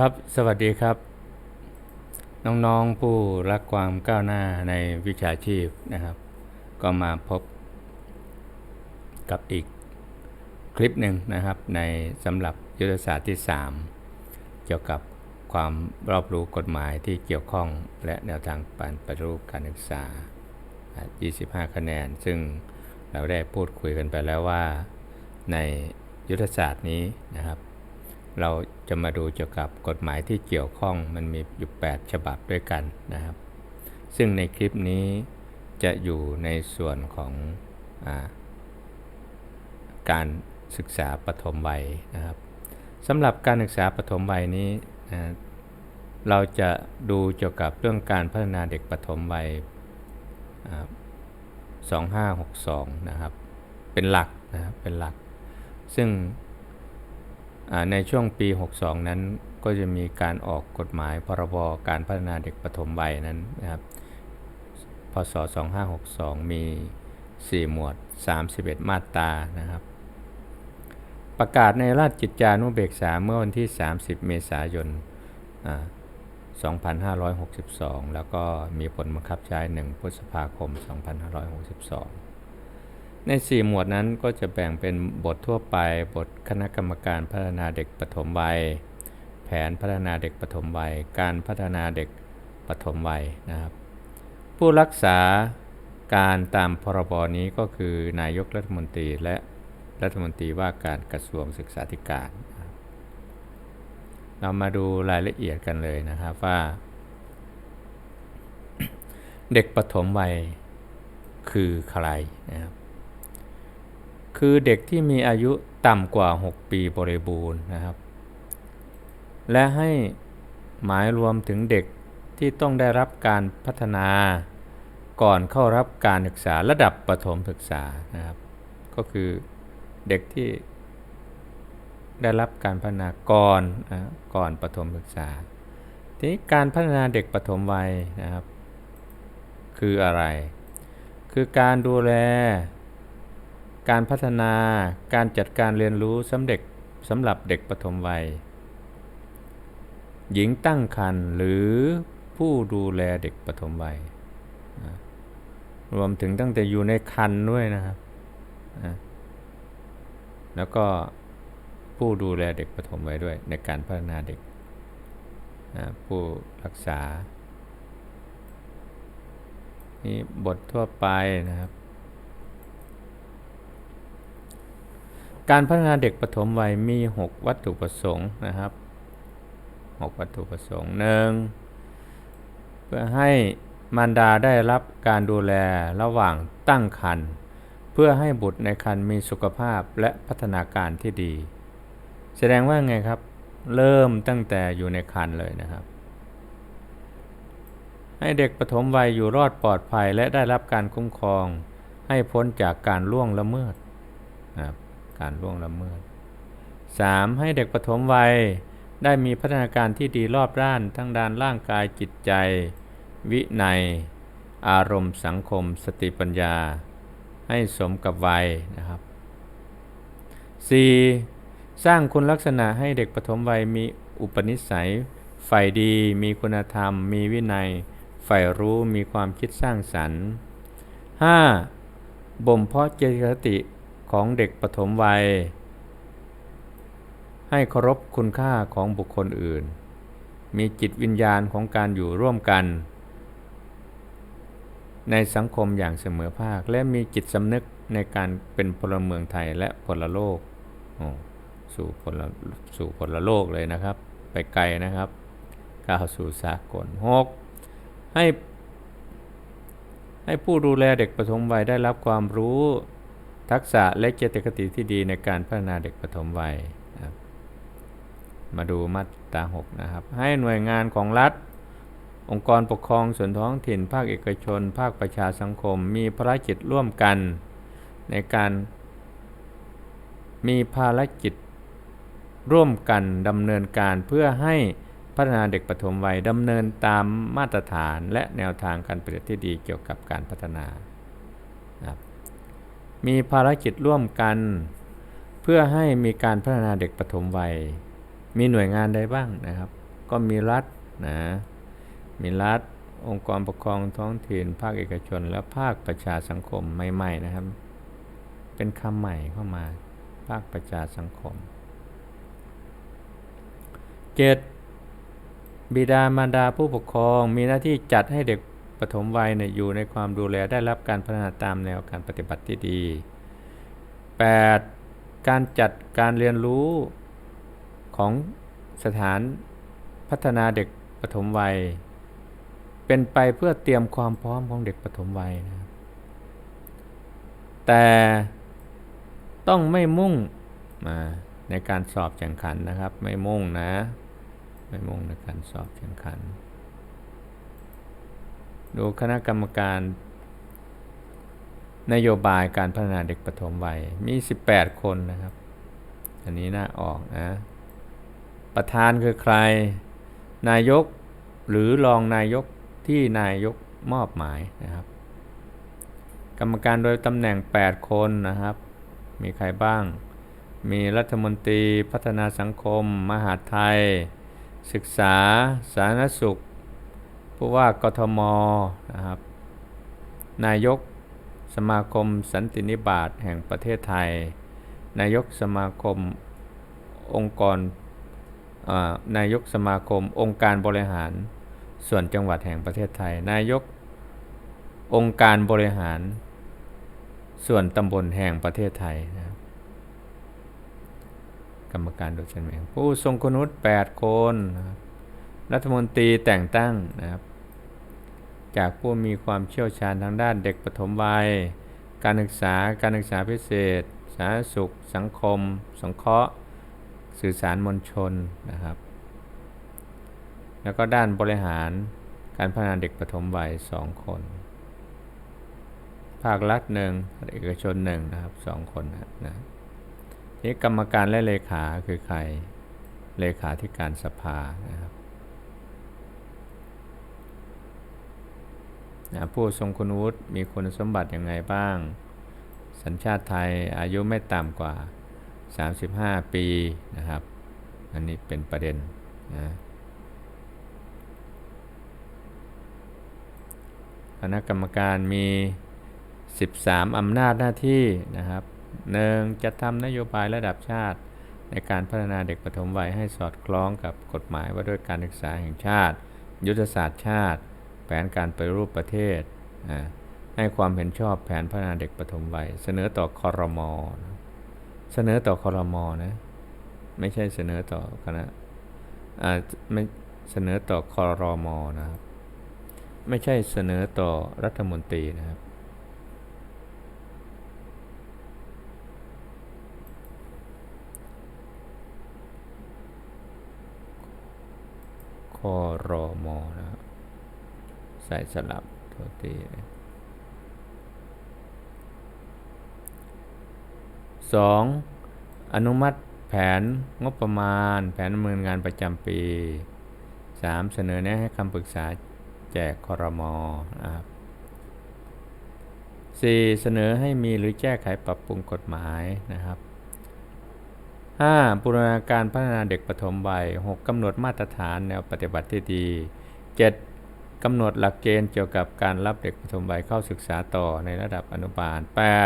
ครับ สวัสดีครับ น้องๆผู้รักความก้าวหน้าในวิชาชีพนะครับ ก็มาพบกับอีกคลิปหนึ่งนะครับ ในสำหรับยุทธศาสตร์ที่ 3 เกี่ยวกับความรอบรู้กฎหมายที่เกี่ยวข้องและแนวทางการปฏิรูปการศึกษา 25 คะแนน ซึ่งเราได้พูดคุยกันไปแล้วว่า ในยุทธศาสตร์นี้นะครับ เราจะมาดูเกี่ยวกับกฎหมายที่เกี่ยวข้องมันมีอยู่ 8 ฉบับด้วยกันนะครับ ซึ่งในคลิปนี้จะอยู่ในส่วนของอาการศึกษาปฐมวัยนะครับสำหรับการศึกษาปฐมวัยนี้นะเราจะดูเกี่ยวกับเรื่องการพัฒนาเด็กปฐมวัย 2562 นะครับ เป็นหลักนะครับเป็นหลัก ซึ่ง ในช่วงปี 62 นั้นก็จะมีการออกกฎหมายพรบการพัฒนาเด็กปฐมวัยนั้นนะครับ พศ 2562 มี 4 หมวด 31 มาตรานะครับ ประกาศในราชกิจจานุเบกษาเมื่อวันที่ 30 เมษายนอ่า2562 แล้วก็มีผลบังคับใช้ 1 พฤษภาคม 2562 ใน 4 หมวดนั้นก็จะแบ่งเป็นบททั่วไป บทคณะกรรมการพัฒนาเด็กปฐมวัย แผนพัฒนาเด็กปฐมวัย การพัฒนาเด็กปฐมวัยนะครับ ผู้รักษาการตามพรบนี้ก็คือนายกรัฐมนตรีและรัฐมนตรีว่าการกระทรวงศึกษาธิการ เรามาดูรายละเอียดกันเลยนะครับว่า เด็กปฐมวัยคือใครนะครับ คือเด็กที่มีอายุต่ำกว่า 6 ปีบริบูรณ์นะครับ และให้หมายรวมถึงเด็กที่ต้องได้รับการพัฒนา ก่อนเข้ารับการศึกษาระดับประถมศึกษานะครับ ก็คือเด็กที่ได้รับการพัฒนาก่อนนะก่อนประถมศึกษา ทีนี้การพัฒนาเด็กปฐมวัยนะครับ คืออะไร คือการดูแล การพัฒนาการจัดการเรียนรู้สำเด็กสำหรับเด็กปฐมวัย หญิงตั้งครรภ์หรือผู้ดูแลเด็กปฐมวัย รวมถึงตั้งแต่อยู่ในครรภ์ด้วยนะครับ แล้วก็ผู้ดูแลเด็กปฐมวัยด้วยในการพัฒนาเด็ก ผู้รักษา นี่บททั่วไปนะครับ การพัฒนาเด็กปฐมวัยมี 6 วัตถุประสงค์นะครับ 6 วัตถุประสงค์หนึ่งเพื่อให้มารดาได้รับการดูแลระหว่างตั้งครรภ์เพื่อให้บุตรในครรภ์มีสุขภาพและพัฒนาการที่ดี แสดงว่าไงครับ เริ่มตั้งแต่อยู่ในครรภ์เลยนะครับ ให้เด็กปฐมวัยอยู่รอดปลอดภัยและได้รับการคุ้มครอง ให้พ้นจากการล่วงละเมิดนะครับ การล่วงละเมิด 3. ให้เด็กปฐมวัยได้มีพัฒนาการที่ดีรอบด้านทั้งด้านร่างกายจิตใจ วินัย อารมณ์สังคม สติปัญญา ให้สมกับวัยนะครับ 4. สร้างคุณลักษณะให้เด็กปฐมวัยมีอุปนิสัยใฝ่ดีมีคุณธรรม มีวินัยใฝ่รู้มีความคิดสร้างสรรค์ 5. บ่มเพาะเจตคติ ของเด็กปฐมวัย ให้เคารพคุณค่าของบุคคลอื่น มีจิตวิญญาณของการอยู่ร่วมกัน ในสังคมอย่างเสมอภาคและมีจิตสำนึกในการเป็นพลเมืองไทยและพลโลกสู่พลสู่พลโลกเลยนะครับ ไปไกลนะครับก้าวสู่สากลหกให้ให้ผู้ดูแลเด็กปฐมวัยได้รับความรู้ ทักษะและเจตคติที่ดีในการพัฒนาเด็กปฐมวัย มาดูมาตรา6นะครับ ให้หน่วยงานของรัฐ องค์กรปกครองส่วนท้องถิ่น ภาคเอกชน ภาคประชาสังคม มีภารกิจร่วมกัน ในการมีภารกิจร่วมกันดำเนินการเพื่อให้พัฒนาเด็กปฐมวัยดำเนินตามมาตรฐานและแนวทางการปฏิบัติที่ดีเกี่ยวกับการพัฒนา มีภารกิจร่วมกัน เพื่อให้มีการพัฒนาเด็กปฐมวัย มีหน่วยงานใดบ้างนะครับ ก็มีรัฐนะมีรัฐ องค์กรปกครองท้องถิ่นภาคเอกชน และภาคประชาสังคมใหม่ๆนะครับ เป็นคำใหม่เข้ามา ภาคประชาสังคม 7. บิดามารดาผู้ปกครองมีหน้าที่จัดให้เด็ก ปฐมวัยเนี่ยอยู่ในความดูแลได้รับการพัฒนาตามแนวการปฏิบัติที่ดี 8. การจัดการเรียนรู้ของสถานพัฒนาเด็กปฐมวัย เป็นไปเพื่อเตรียมความพร้อมของเด็กปฐมวัยนะแต่ต้องไม่มุ่งมาในการสอบแข่งขันนะครับ ไม่มุ่งนะ ไม่มุ่งในการสอบแข่งขัน ดูคณะกรรมการ นโยบายการพัฒนาเด็กปฐมวัยมี 18 คนนะครับ อันนี้น่าออกนะ ประธานคือใคร นายกหรือรองนายกที่นายกมอบหมายนะครับ กรรมการโดยตำแหน่ง 8 คนนะครับ มีใครบ้าง มีรัฐมนตรีพัฒนาสังคม มหาไทย ศึกษา สาธารณสุข ผู้ว่ากทมนะครับ นายกสมาคมสันตินิบาตแห่งประเทศไทย นายกสมาคมองค์กรนายกสมาคมองค์การบริหารส่วนจังหวัดแห่งประเทศไทย นายกองค์การบริหาร ส่วนตำบลแห่งประเทศไทยนะครับกรรมการดยเฉพาะผู้ทรงคุณวุฒิ8คนนะครับ รัฐมนตรีแต่งตั้งนะครับ จากผู้มีความเชี่ยวชาญทางด้านเด็กปฐมวัย การศึกษา การศึกษาพิเศษ สาธารณสุข สังคม สงเคราะห์ สื่อสารมวลชนนะครับ แล้วก็ด้านบริหารการพัฒนาเด็กปฐมวัยสองคน ภาครัฐหนึ่งเอกชนหนึ่งนะครับสองคนนะนะนี่กรรมการและเลขาคือใคร เลขาธิการสภานะครับ นะผู้ทรงคุณวุฒิมีคุณสมบัติอยังไงบ้าง สัญชาติไทยอายุไม่ต่ำกว่า 35 ปีนะครับ อันนี้เป็นประเด็นนะคณะกรรมการมี 13 อำนาจหน้าที่นะครับหนึ่งจะทำนโยบายระดับชาติในการพัฒนาเด็กปฐมวัยให้สอดคล้องกับกฎหมายว่าด้วยการศึกษาแห่งชาติ ยุทธศาสตร์ชาติ แผนการไปรูปประเทศ ให้ความเห็นชอบแผนพัฒนาเด็กปฐมวัย เสนอต่อคอรมอเสนอต่อคอรมอนะไม่ใช่เสนอต่อคณะไม่เสนอต่อคอรมอนะครับ ไม่ใช่เสนอต่อรัฐมนตรีนะครับคอรมอนะ ใส่สลับโทษทีสองอนุมัติแผนงบประมาณ แผนดำเนินงานประจำปี 3. เสนอแนะให้คำปรึกษาแจกคอรมอนะครับ 4. เสนอให้มีหรือแก้ไขปรับปรุงกฎหมายนะครับ 5. บูรณาการพัฒนาเด็กปฐมวัย 6. กำหนดมาตรฐานแนวปฏิบัติที่ดี 7. กำหนดหลักเกณฑ์เกี่ยวกับการรับเด็กปฐมวัยเข้าศึกษาต่อในระดับอนุบาล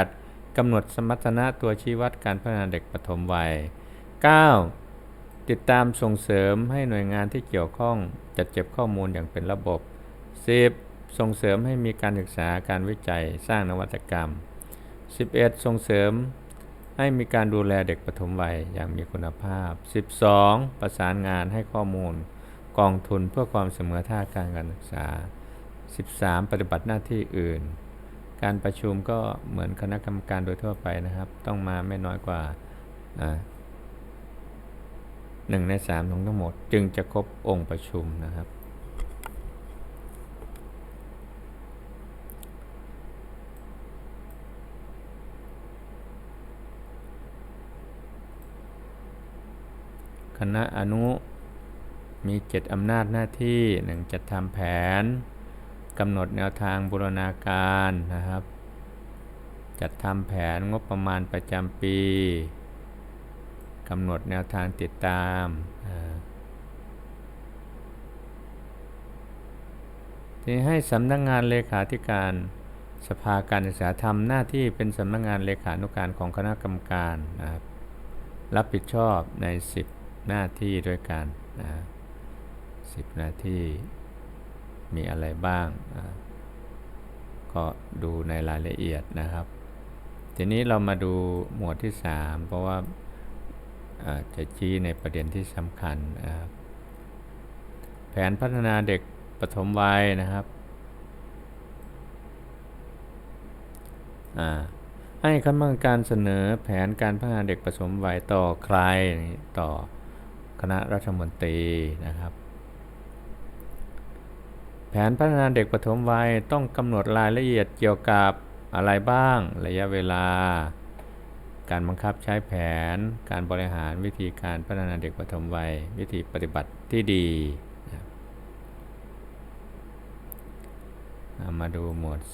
8. กำหนดสมรรถนะตัวชี้วัดการพัฒนาเด็กปฐมวัย 9. ติดตามส่งเสริมให้หน่วยงานที่เกี่ยวข้องจัดเก็บข้อมูลอย่างเป็นระบบ 10. ส่งเสริมให้มีการศึกษาการวิจัยสร้างนวัตกรรม 11. ส่งเสริมให้มีการดูแลเด็กปฐมวัยอย่างมีคุณภาพ 12. ประสานงานให้ข้อมูล กองทุนเพื่อความเสมอท่าการการศึกษา 13. ปฏิบัติหน้าที่อื่น การประชุมก็เหมือนคณะกรรมการโดยทั่วไปนะครับ ต้องมาไม่น้อยกว่าหนึ่งในสามของทั้งหมด จึงจะครบองค์ประชุมนะครับ คณะอนุ มีเจ็ดอำนาจหน้าที่หนึ่งจัดทำแผนกำหนดแนวทางบูรณาการนะครับ จัดทำแผนงบประมาณประจำปีกำหนดแนวทางติดตามทีนี้ให้สำนักงานเลขาธิการสภาการศึกษาทำหน้าที่เป็นสำนักงานเลขานุการของคณะกรรมการนะครับรับผิดชอบใน 10 หน้าที่ด้วยกันนะสิบ หน้าทีมีอะไรบ้าง ก็ดูในรายละเอียดนะครับ ทีนี้เรามาดูหมวดที่ 3 เพราะว่าจะชี้ในประเด็นที่สำคัญนะครับแผนพัฒนาเด็กปฐมวัยนะครับให้คณะกรรมการเสนอแผนการพัฒนาเด็กปฐมวัยต่อใครต่อคณะรัฐมนตรีนะครับ แผนพัฒนาเด็กปฐมวัยต้องกำหนดรายละเอียดเกี่ยวกับอะไรบ้าง ระยะเวลา การบังคับใช้แผน การบริหารวิธีการพัฒนาเด็กปฐมวัย วิธีปฏิบัติที่ดีนะครับเอามาดูหมวด 4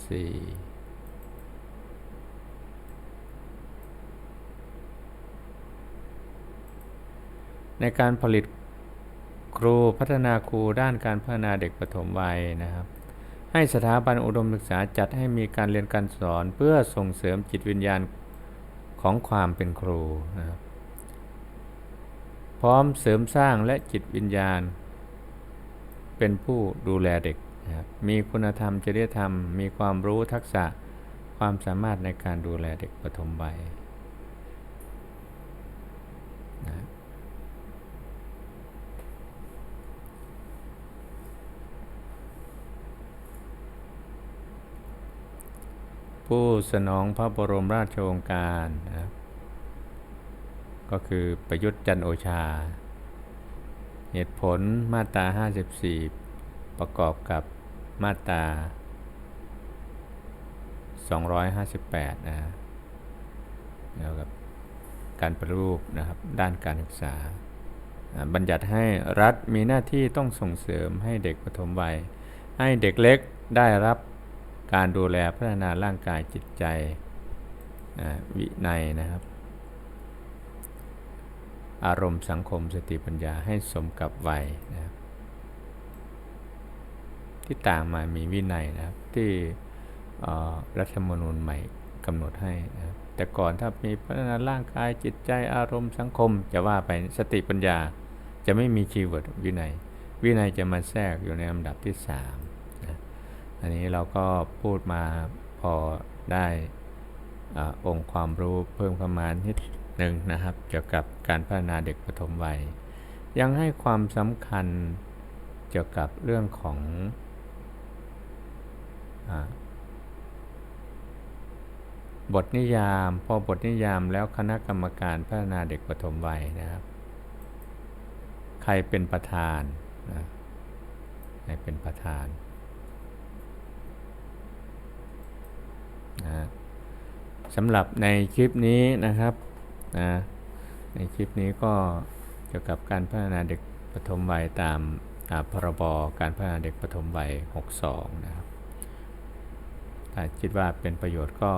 ในการผลิต ครูพัฒนาครูด้านการพัฒนาเด็กปฐมวัยนะครับ ให้สถาบันอุดมศึกษาจัดให้มีการเรียนการสอนเพื่อส่งเสริมจิตวิญญาณของความเป็นครูนะครับพร้อมเสริมสร้างและจิตวิญญาณ เป็นผู้ดูแลเด็กนะครับมีคุณธรรมจริยธรรม มีความรู้ทักษะความสามารถในการดูแลเด็กปฐมวัยนะ ผู้สนองพระบรมราชโองการนะครับก็คือประยุทธ์จันโอชา เหตุผลมาตรา 54 ประกอบกับมาตรา 258 นะเกี่ยวกับการปฏิรูปนะครับด้านการศึกษา บัญญัติให้รัฐมีหน้าที่ต้องส่งเสริมให้เด็กปฐมวัย ให้เด็กเล็กได้รับ การดูแลพัฒนาร่างกายจิตใจวินัยนะครับ อารมณ์สังคมสติปัญญาให้สมกับวัยนะครับที่ต่างมามีวินัยนะครับที่รัฐธรรมนูญใหม่กำหนดให้นะครับแต่ก่อนถ้ามีพัฒนาร่างกายจิตใจอารมณ์สังคม จะว่าไปสติปัญญาจะไม่มีคีย์เวิร์ดวินัย วินัยจะมาแทรกอยู่ในลำดับที่ 3 อันนี้เราก็พูดมาพอได้อองค์ความรู้เพิ่มเข้ามานิดหนึ่งนะครับ เกี่ยวกับการพัฒนาเด็กปฐมวัย ยังให้ความสำคัญเกี่ยวกับเรื่องของอบทนิยามพอบทนิยามแล้วคณะกรรมการพัฒนาเด็กปฐมวัยนะครับ ใครเป็นประธานนะใครเป็นประธานนะ สำหรับในคลิปนี้นะครับนะในคลิปนี้ก็เกี่ยวกับการพัฒนาเด็กปฐมวัยตามพรบการพัฒนาเด็กปฐมวัย 62 นะครับถ้าคิดว่าเป็นประโยชน์ก็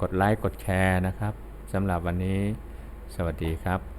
กดไลค์กดแชร์นะครับสำหรับวันนี้สวัสดีครับ